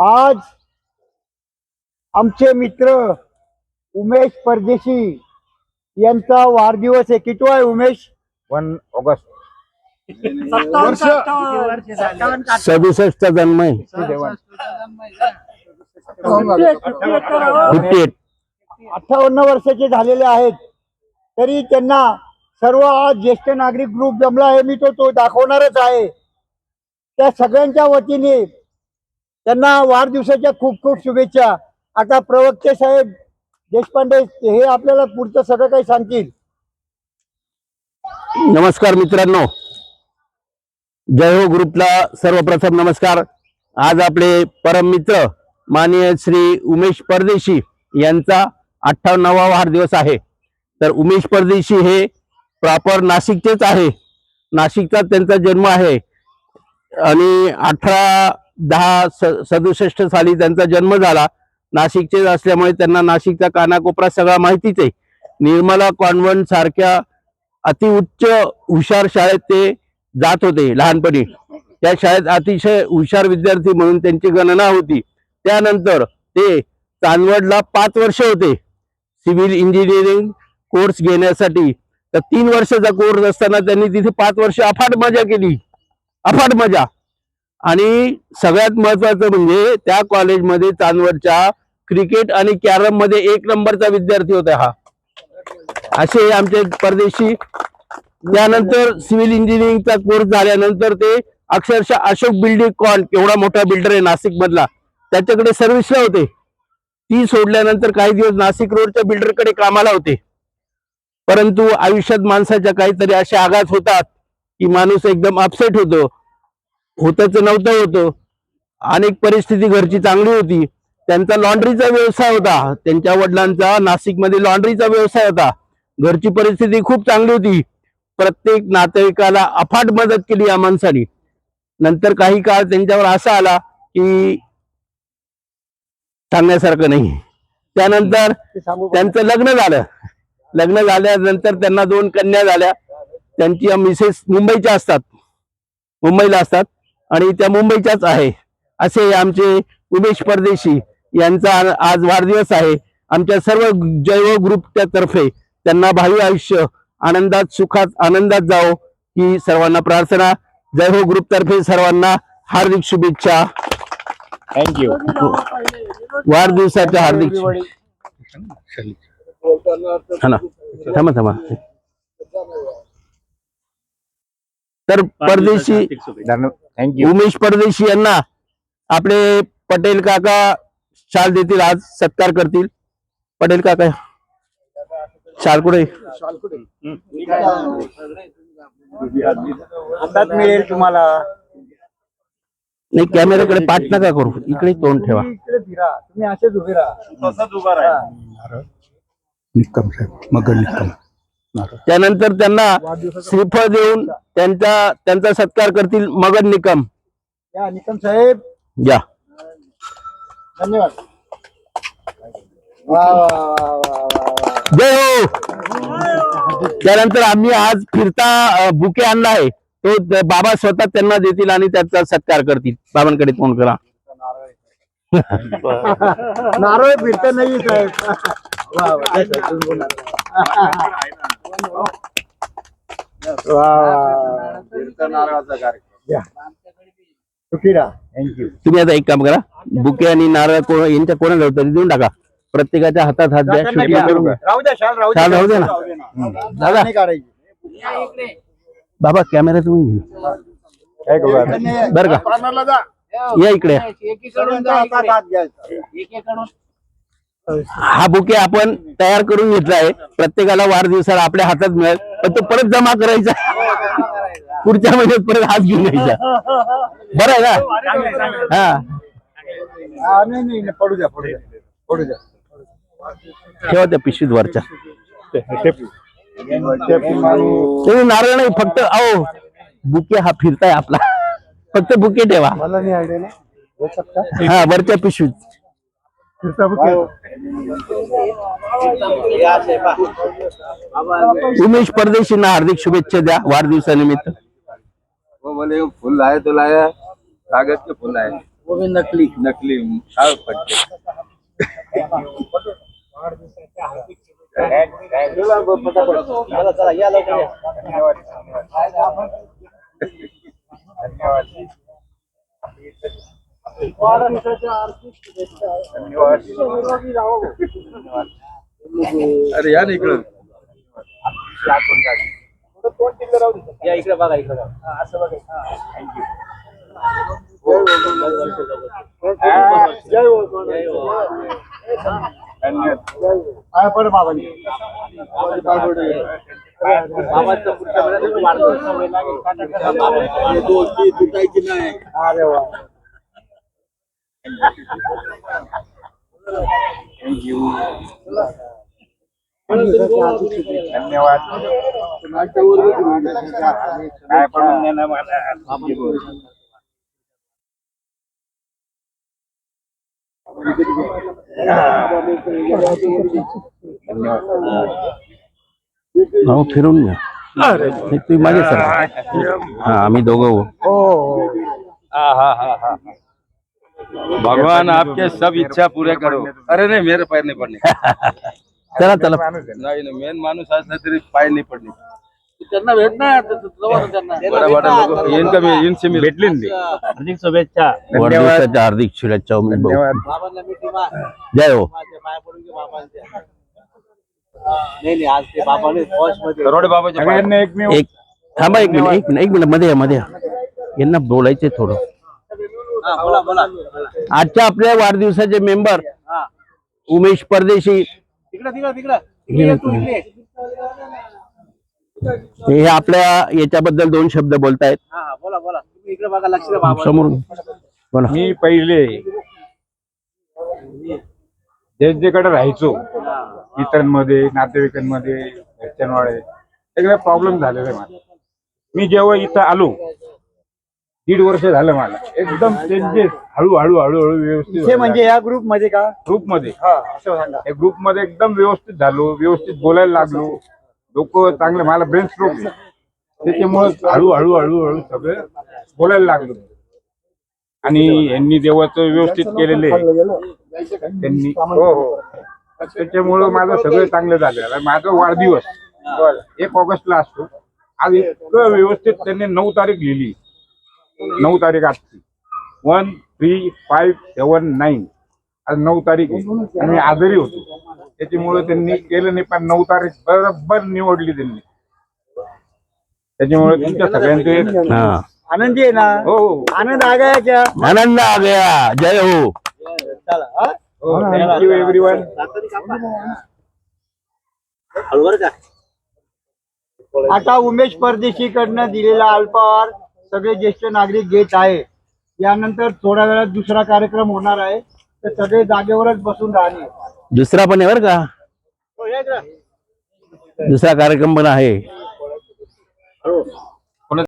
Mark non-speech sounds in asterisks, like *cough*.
आज आमचे मित्र उमेश परदेशी यांचा वाढदिवस आहे. किती आहे उमेश? One August. सदुसष्ट जन्म आहे. फिफ्टी एट अठ्ठावन्न वर्षाचे झालेले आहेत. तरी त्यांना सर्व आज ज्येष्ठ नागरिक ग्रुप जमला आहे. मी तो तो दाखवणारच आहे. त्या सगळ्यांच्या वतीने त्यांना वाढदिवसाच्या खूप खूप शुभेच्छा. आता प्रवक्ते साहेब देशपांडे हे आपल्याला पुढचं सगळं काही सांगतील. नमस्कार मित्रांनो. जय हो ग्रुपला सर्वप्रथम नमस्कार. आज आपले परम मित्र माननीय श्री उमेश परदेशी यांचा अठ्ठावन्नावा वाढदिवस आहे. तर उमेश परदेशी हे प्रॉपर नाशिकचेच आहे. नाशिकचा त्यांचा जन्म आहे. आणि अठरा दहा स सदुसष्ट साली त्यांचा जन्म झाला. नाशिकचेच असल्यामुळे त्यांना नाशिकचा कानाकोपरा सगळा माहितीच आहे. निर्मला कॉन्व्हेंट सारख्या अतिउच्च हुशार शाळेत ते जात होते लहानपणी. त्या शाळेत अतिशय हुशार विद्यार्थी म्हणून त्यांची गणना होती. त्यानंतर ते चांदवडला पाच वर्ष होते. सिव्हिल इंजिनिअरिंग कोर्स घेण्यासाठी. तर तीन वर्षाचा कोर्स असताना त्यांनी तिथे पाच वर्ष अफाट मजा केली. अफाट मजा. आणि सगळ्यात महत्वाचं म्हणजे त्या कॉलेजमध्ये चांदवडच्या क्रिकेट आणि कॅरममध्ये एक नंबरचा विद्यार्थी होता हा. असे आमचे परदेशी. त्यानंतर सिव्हिल इंजिनिअरिंगचा कोर्स झाल्यानंतर ते अक्षरशः अशोक बिल्डिंग कॉन एवढा मोठा बिल्डर आहे नाशिक मधला त्याच्याकडे सर्व्हिसला होते. ती सोडल्यानंतर काही दिवस नाशिक रोडच्या बिल्डरकडे कामाला होते. परंतु आयुष्यात माणसाच्या काहीतरी असे आघात होतात की माणूस एकदम अपसेट होतो. होतच नव्हतं होतं. अनेक परिस्थिती घरची चांगली होती. त्यांचा लॉन्ड्रीचा व्यवसाय होता. त्यांच्या वडिलांचा नाशिकमध्ये लॉन्ड्रीचा व्यवसाय होता. घरची परिस्थिती खूप चांगली होती. प्रत्येक नातेवाईकाला अफाट मदत केली या माणसाने. नंतर काही काळ त्यांच्यावर असा आला की सांगण्यासारखं नाही त्यानंतर त्यांचं लग्न झालं. लग्न झाल्यानंतर त्यांना दोन कन्या झाल्या. त्यांची मिसेस मुंबईच्या असतात. मुंबईला असतात. आणि त्या मुंबईच्याच आहे. असे आमचे उमेश परदेशी यांचा आज वाढदिवस आहे. आमच्या सर्व जैव ग्रुपच्या तर्फे त्यांना भावी आयुष्य आनंदात सुखात आनंदात जावो ही सर्वांना प्रार्थना. जय हो ग्रुप तर्फे सर्वांना हार्दिक शुभेच्छा. थँक्यू वाढदिवसाच्या हार्दिक. हा थांबा थांबा. तर परदेशी उमेश परदेशी यांना आपले पटेल काका शाल देतील आज सत्कार करतील. पटेल काका शाल कुठे? हातात मिळेल तुम्हाला. नाही कॅमेऱ्याकडे पाठ नका करू. इकडे तोंड ठेवा. तुम्ही इकडे फिरा. तुम्ही असेच उभे राहा. निक्कम साहेब मगर निक्कम त्यानंतर त्यांना श्रीफळ देऊन त्यांचा त्यांचा सत्कार करतील मगन निकम. या निकम साहेब. या. धन्यवाद. वा वा वा वा वा वा. जय हो! त्यानंतर आम्ही आज फिरता बुके आणला आहे. तो बाबा स्वतः त्यांना देतील आणि त्याचा सत्कार करतील. बाबांकडे तोंड करा. नारळ *laughs* फिरत नाही साहेब. वा तुम्ही बोला. वा वा या. सुखी राहा थँक्यू तुम्ही आता एक काम करा बुके आणि नारळ कोण यांच्या कोणाला तरी देऊन टाका. प्रत्येकाच्या हातात हात द्या शुभ करून घ्या. राहू द्या शाल राहू शाल राहू द्या ना. दादा. नाही काढायची. बाबा कॅमेरा तुम्ही घ्या. बरं का. या इकडे हातात हात घ्यायचा. हा बुके आपण तयार करून घेतला आहे. प्रत्येकाला वाढदिवसाला आपल्या हातात मिळेल. पण तो परत जमा करायचा. पुढच्या महिन्यात परत हात घेऊन यायचा. बरं आहे ना? हा. नाही नाही नाही, पडू द्या पडू द्या पडू द्या. ठेवा त्या पिशवीत वरच्या. तुम्ही नारळ नाही फक्त अहो बुके हा फिरताय आपला. फक्त बुके ठेवा. मला नाही आयडिया हो वरच्या पिशवीत. उमेश परदेशींना हार्दिक शुभेच्छा द्या वाढदिवसानिमित्त. वो बोले फूल लाए तो लाया कागज के फूल लाए नकली. नकली अरे या ना इकडं. या इकडे बघा इकडे बघा. असं बघा. थँक्यू जय हो काय बरं बाबांनी बाबांचा पुढच्या वेळेला वाढदिवस सवय लागेल. तुटायची नाही अरे वा. धन्यवाद काय पण देणं मला हो फिरून घ्या नाही, तुम्ही मागे सर हा आम्ही दोघं हो. हो भगवान आपके सब इच्छा पूरे करो। अरे नाही मेरे पाय नाही पडणे *laughs* चला चला। नाही नाही मेन माणूस असला तरी पाय नाही पडणे त्यांना भेट ना त्यांना बडा बडा लोक इनका मी इनसे मी भेटले ना ते हार्दिक शुभेच्छा। वाढदिवसाच्या हार्दिक शुभेच्छा उमेश भाऊ धन्यवाद। बाबांना मिठी मार जय हो। माझ्या पाया पडून घे बाबांच्या नाही नाही आज ते बाबाने फॉशमध्ये करोडे बाबाचे पाय सगळ्यांना एकमेव एक थांबा एक मिनिट एक मिनिट एक मिनिटमध्ये या मध्ये। या. यांना बोलायचे थोडं। हा, बोला बोला. आजच्या आपल्या वाढदिवसाचे मेंबर हा. उमेश परदेशी. तिकडं तिकडं तिकडं. इकडे ये तू इकडे ये. हे आपल्या याच्याबद्दल दोन शब्द बोलतायत. हा हा बोला बोला. तुम्ही इकडे बघा लक्ष द्या बाबा. समोरून बोला. मी पहिले ज्यांच्याकडे राहायचो. इतरांमध्ये नातेवाईकांमध्ये घरच्यांवाळे सगळे प्रॉब्लेम झालेले आहे मला मी जेव्हा इथं आलो दीड वर्ष झालं मला. एकदम चेंजेस हळूहळू हळूहळू व्यवस्थित म्हणजे या ग्रुपमध्ये का? ग्रुपमध्ये हा ग्रुपमध्ये एकदम व्यवस्थित झालो व्यवस्थित बोलायला लागलो. लोक चांगले मला ब्रेन स्ट्रोक त्याच्यामुळे हळूहळू हळूहळू सगळं बोलायला लागलो. आणि यांनी देवाचं व्यवस्थित केलेले त्यांनी हो हो. त्याच्यामुळं माझं सगळं चांगलं झालं. माझा वाढदिवस एक ऑगस्टला असतो. आज इतकं व्यवस्थित त्यांनी नऊ तारीख लिहिली. नऊ तारीख आजची. One three five seven nine आज नऊ तारीख आहे. आणि आजारी होतो. त्याच्यामुळे त्यांनी केलं नाही पण नऊ तारीख बरोबर निवडली त्यांनी. त्याच्यामुळे तुमच्या सगळ्यांचे हा. आनंदी आहे ना? हो. हो आनंद आ गया क्या आनंद आ गया जय हो. चला हा? हो. थँक्यू एव्हरी वन रात्री कापा हळू बरं का आता उमेश परदेशी कडनं दिलेला अल्पाहार. सगळे ज्येष्ठ नागरिक घेत आहे. यानंतर थोड्या वेळात दुसरा कार्यक्रम होणार आहे. तर सगळे जागेवरच बसून राहणे. दुसरा पण आहे बरं का? हो, या इकडं. दुसरा कार्यक्रम पण आहे. हळू